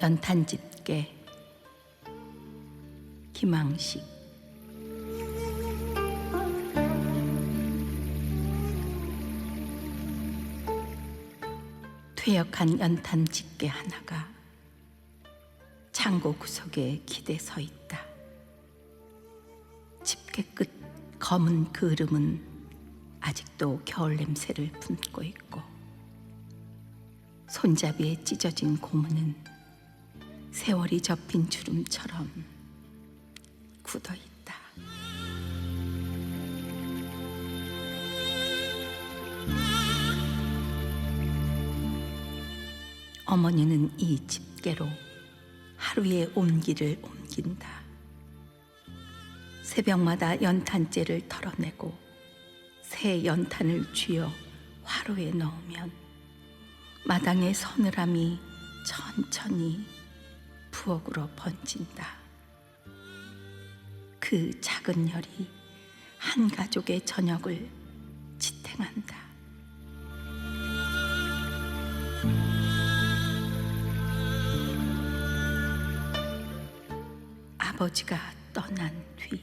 연탄 집게 김항식 퇴역한 연탄 집게 하나가 창고 구석에 기대 서 있다. 집게 끝 검은 그름은 아직도 겨울 냄새를 품고 있고 손잡이에 찢어진 고무는 세월이 접힌 주름처럼 굳어 있다. 어머니는 이 집게로 하루의 온기를 옮긴다. 새벽마다 연탄재를 털어내고 새 연탄을 쥐어 화로에 넣으면 마당의 서늘함이 천천히 부엌으로 번진다. 그 작은 열이 한 가족의 저녁을 지탱한다. 아버지가 떠난 뒤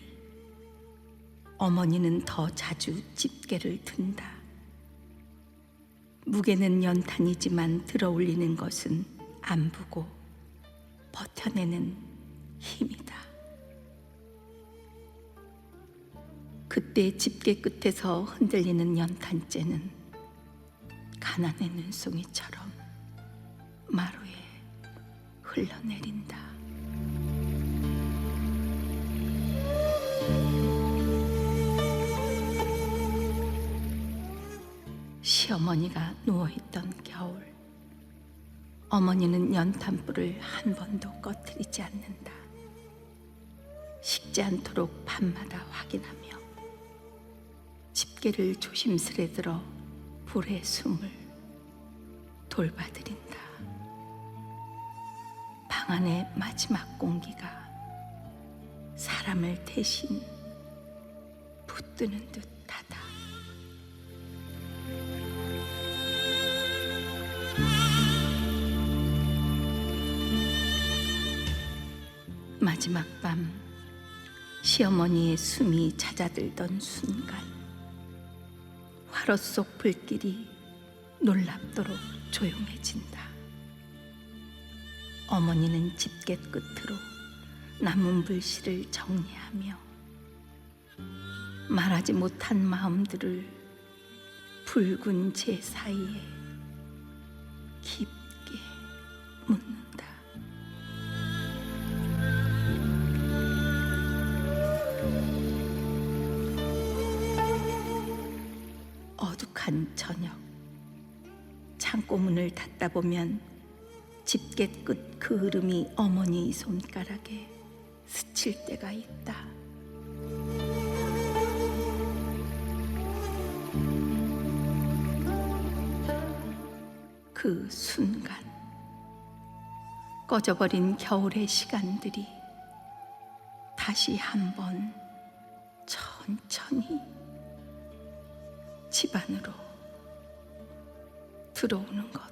어머니는 더 자주 집게를 든다. 무게는 연탄이지만 들어올리는 것은 안부고 버텨내는 힘이다. 그때 집게 끝에서 흔들리는 연탄재는 가난의 눈송이처럼 마루에 흘러내린다. 시어머니가 누워있던 겨울 어머니는 연탄불을 한 번도 꺼뜨리지 않는다. 식지 않도록 밤마다 확인하며 집게를 조심스레 들어 불의 숨을 돌봐드린다. 방 안의 마지막 공기가 사람을 대신 붙드는 듯 마지막 밤 시어머니의 숨이 잦아들던 순간 화로 속 불길이 놀랍도록 조용해진다. 어머니는 집게 끝으로 남은 불씨를 정리하며 말하지 못한 마음들을 붉은 제 사이에 깊게 묻는다. 어둑한 저녁 창고 문을 닫다 보면 집게 끝 그을음이 어머니 손가락에 스칠 때가 있다. 그 순간 꺼져버린 겨울의 시간들이 다시 한번 천천히 집 안으로 들어오는 것.